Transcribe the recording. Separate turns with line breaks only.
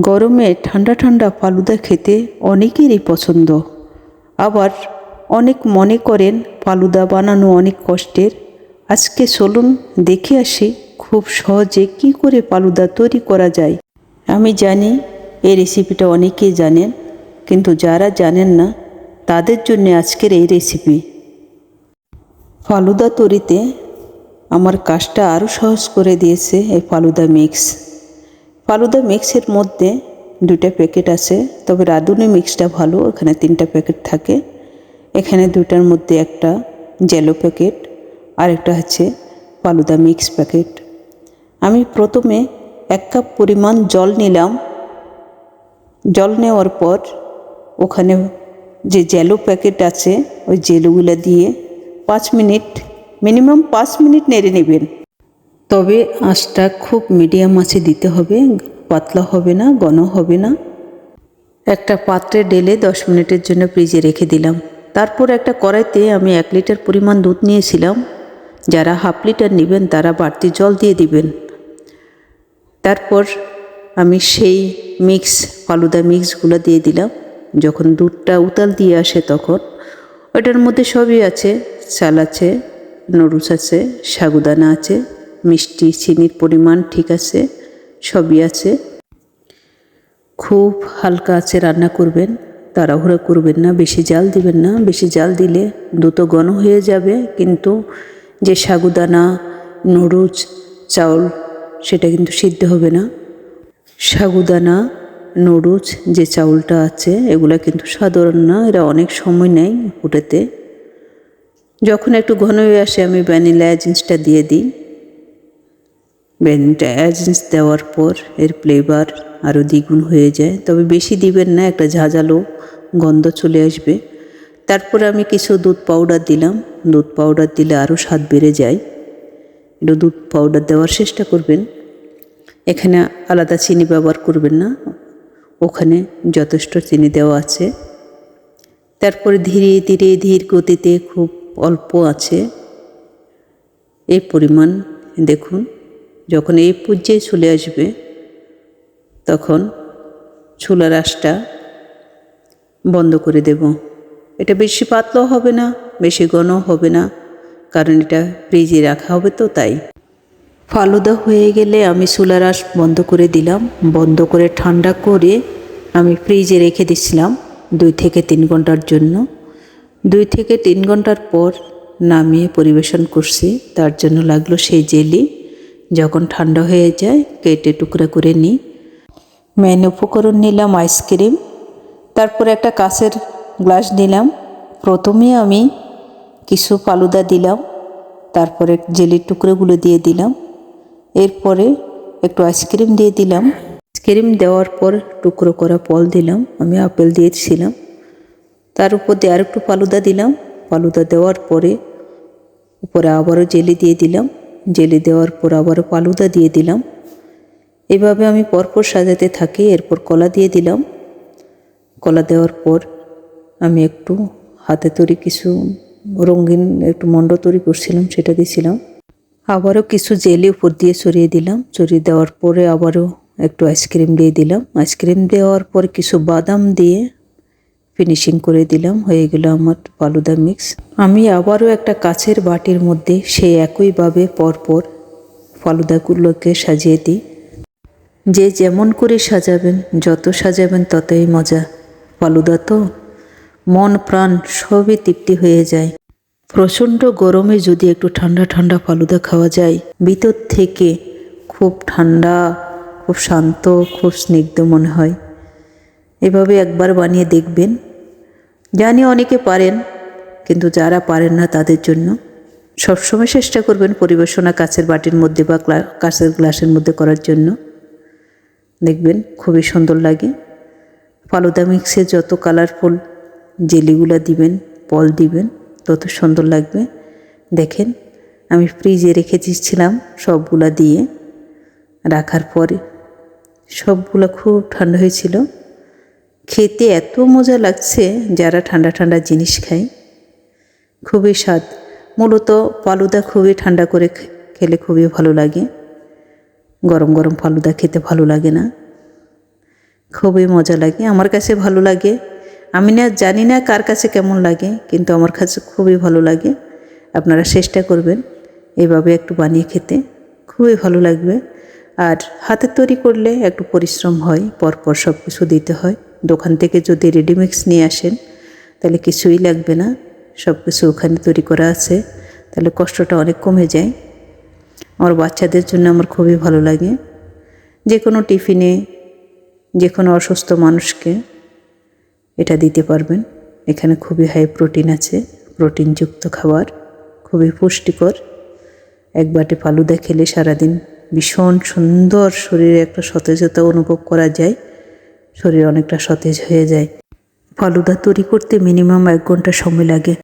গরমে ঠান্ডা ঠান্ডা ফালুদা খেতে অনেকেরই পছন্দ। আবার অনেক মনে করেন ফালুদা বানানো অনেক কষ্টের। আজকে চলুন দেখে আসি খুব সহজে কি করে ফালুদা তৈরি করা যায়। আমি জানি এই রেসিপিটা অনেকেই জানেন, কিন্তু যারা জানেন না, তাদের জন্য আজকের এই রেসিপি। ফালুদা তৈরিতে আমার কাজটা আরও সহজ করে দিয়েছে এই ফালুদা মিক্স। ফালুদা মিক্সের মধ্যে দুইটা প্যাকেট আছে, তবে রাঁধুনি মিক্সটা ভালো, এখানে তিনটা প্যাকেট থাকে। এখানে দুইটার মধ্যে একটা জেলো প্যাকেট আর একটা হচ্ছে ফালুদা মিক্স প্যাকেট আমি প্রথমে এক কাপ পরিমাণ জল নিলাম। জল নেওয়ার পর ওখানে যে জেলো প্যাকেট আছে, ওই জেলোগুলো দিয়ে পাঁচ মিনিট মিনিমাম পাঁচ মিনিট নেড়ে নেবেন। তবে আঁচটা খুব মিডিয়াম আঁচে দিতে হবে, পাতলা হবে না, ঘন হবে না। একটা পাত্রে ঢেলে দশ মিনিটের জন্য ফ্রিজে রেখে দিলাম। তারপর একটা কড়াইতে আমি এক লিটার পরিমাণ দুধ নিয়েছিলাম। যারা হাফ লিটার নেবেন, তারা বাড়তি জল দিয়ে দিবেন। তারপর আমি সেই মিক্স, ফালুদা মিক্সগুলো দিয়ে দিলাম। যখন দুধটা উতাল দিয়ে আসে তখন, ওটার মধ্যে সবই আছে। চাল আছে, নুডলস আছে, সাগুদানা আছে। মিষ্টি চিনির পরিমাণ ঠিক আছে, সবই আছে। খুব হালকা আছে রান্না করবেন, তাড়াহুড়া করবেন না, বেশি জাল দিবেন না। বেশি জাল দিলে দ্রুত ঘন হয়ে যাবে, কিন্তু যে সাগুদানা, নুডলস, চাউল, সেটা কিন্তু সিদ্ধ হবে না। সাগুদানা, নুডলস, যে চাউলটা আছে, এগুলা কিন্তু সাধারণ না, এরা অনেক সময় নেয় ফুটেতে যখন একটু ঘন হয়ে আসে, আমি ভ্যানিলা এজেন্সটা দিয়ে দিই। এজেন্স দেওয়ার পর এর ফ্লেভার আরও দ্বিগুণ হয়ে যায়। তবে বেশি দিবেন না, একটা ঝাঁঝালো গন্ধ চলে আসবে। তারপরে আমি কিছু দুধ পাউডার দিলাম। দুধ পাউডার দিলে আরও স্বাদ বেড়ে যায়। একটু দুধ পাউডার দেওয়ার চেষ্টা করবেন। এখানে আলাদা চিনি ব্যবহার করবেন না। ওখানে যথেষ্ট চিনি দেওয়া আছে। তারপরে ধীরে ধীরে, ধীর গতিতে খুব অল্প আছে। এই পরিমাণ দেখুন। যখন এই পর্যায়ে চলে আসবে, তখন চুলার আঁচটা বন্ধ করে দেব। এটা বেশি পাতলাও হবে না, বেশি ঘন হবে না, কারণ এটা ফ্রিজে রাখা হবে তো তাই। ফালুদা হয়ে গেলে আমি চুলার আঁচ বন্ধ করে দিলাম। বন্ধ করে ঠান্ডা করে আমি ফ্রিজে রেখে দিছিলাম দুই থেকে তিন ঘণ্টার জন্য। দুই থেকে তিন ঘণ্টার পর নামিয়ে পরিবেশন করছি, তার জন্য লাগল সেই জেলি। যখন ঠান্ডা হয়ে যায়, কেটে টুকরা করে নিই। মেন উপকরণ নিলাম আইসক্রিম। তারপর একটা কাঁচের গ্লাস নিলাম। প্রথমে আমি কিছু ফালুদা দিলাম। তারপরে জেলির টুকরোগুলো দিয়ে দিলাম। এরপরে একটু আইসক্রিম দিয়ে দিলাম। আইসক্রিম দেওয়ার পর টুকরো করা ফল দিলাম। আমি আপেল দিয়েছিলাম। তার উপর দিয়ে আরেকটু ফালুদা দিলাম। ফালুদা দেওয়ার পরে উপরে আবারও জেলি দিয়ে দিলাম। জেলি দেওয়ার পর আবারও পালুদা দিয়ে দিলাম। এভাবে আমি পরপর সাজাতে থাকি, এরপর কলা দিয়ে দিলাম। কলা দেওয়ার পর আমি একটু হাতে তৈরি কিছু রঙিন একটু মণ্ড তৈরি করছিলাম, সেটা দিয়েছিলাম। আবারও কিছু জেলি উপর দিয়ে ছড়িয়ে দিলাম। ছড়িয়ে দেওয়ার পরে আবারও একটু আইসক্রিম দিয়ে দিলাম। আইসক্রিম দেওয়ার পর কিছু বাদাম দিয়ে ফিনিশিং করে দিলাম, হয়ে গেল আমার ফালুদা মিক্স আমি আবারও একটা কাছের বাটির মধ্যে সেই একইভাবে পরপর ফালুদাগুলোকে সাজিয়ে দিই। যে যেমন করে সাজাবেন, যত সাজাবেন ততই মজা। ফালুদা তো মন প্রাণ সবই তৃপ্তি হয়ে যায়। প্রচণ্ড গরমে যদি একটু ঠান্ডা ঠান্ডা ফালুদা খাওয়া যায়, ভিতর থেকে খুব ঠান্ডা, খুব শান্ত, খুব স্নিগ্ধ মনে হয়। এভাবে একবার বানিয়ে দেখবেন। জানি অনেকে পারেন, কিন্তু যারা পারেন না তাদের জন্য। সবসময় চেষ্টা করবেন পরিবেশনা কাছের বাটির মধ্যে বা কাছের গ্লাসের মধ্যে করার জন্য। দেখবেন খুবই সুন্দর লাগে। ফালুদা মিক্সে যত কালারফুল জেলিগুলা দিবেন, পল দিবেন, তত সুন্দর লাগবে। দেখেন, আমি ফ্রিজে রেখে দিচ্ছিলাম সবগুলা দিয়ে। রাখার পরে সবগুলো খুব ঠান্ডা হয়েছিল। খেতে এত মজা লাগছে যারা ঠান্ডা ঠান্ডা জিনিস খায়। খুবই স্বাদ। মূলত ফালুদা খুবই ঠান্ডা করে খেলে খুবই ভালো লাগে। গরম গরম ফালুদা খেতে ভালো লাগে না। খুবই মজা লাগে। আমার কাছে ভালো লাগে। আমি না জানি না কার কাছে কেমন লাগে, কিন্তু আমার কাছে খুবই ভালো লাগে। আপনারা চেষ্টা করবেন এভাবে একটু বানিয়ে খেতে। খুবই ভালো লাগবে। আর হাতের তৈরি করলে একটু পরিশ্রম হয়, পরপর সব কিছু দিতে হয়। দোকান থেকে যদি রেডিমিক্স নিয়ে আসেন, তাহলে কিছুই লাগবে না। সব কিছু ওখানে তৈরি করা আছে। তাহলে কষ্টটা অনেক কমে যায়। আমার বাচ্চাদের জন্য আমার খুবই ভালো লাগে। যে কোনো টিফিনে যে কোনো অসুস্থ মানুষকে এটা দিতে পারবেন। এখানে খুবই হাই প্রোটিন আছে। প্রোটিনযুক্ত খাবার, খুবই পুষ্টিকর। এক বাটি ফালুদা খেলে সারাদিন ভীষণ সুন্দর শরীরে একটা সতেজতা অনুভব করা যায়। শরীর অনেকটা সতেজ হয়ে যায়। ফালুদা তৈরি করতে মিনিমাম এক ঘণ্টা সময় লাগে।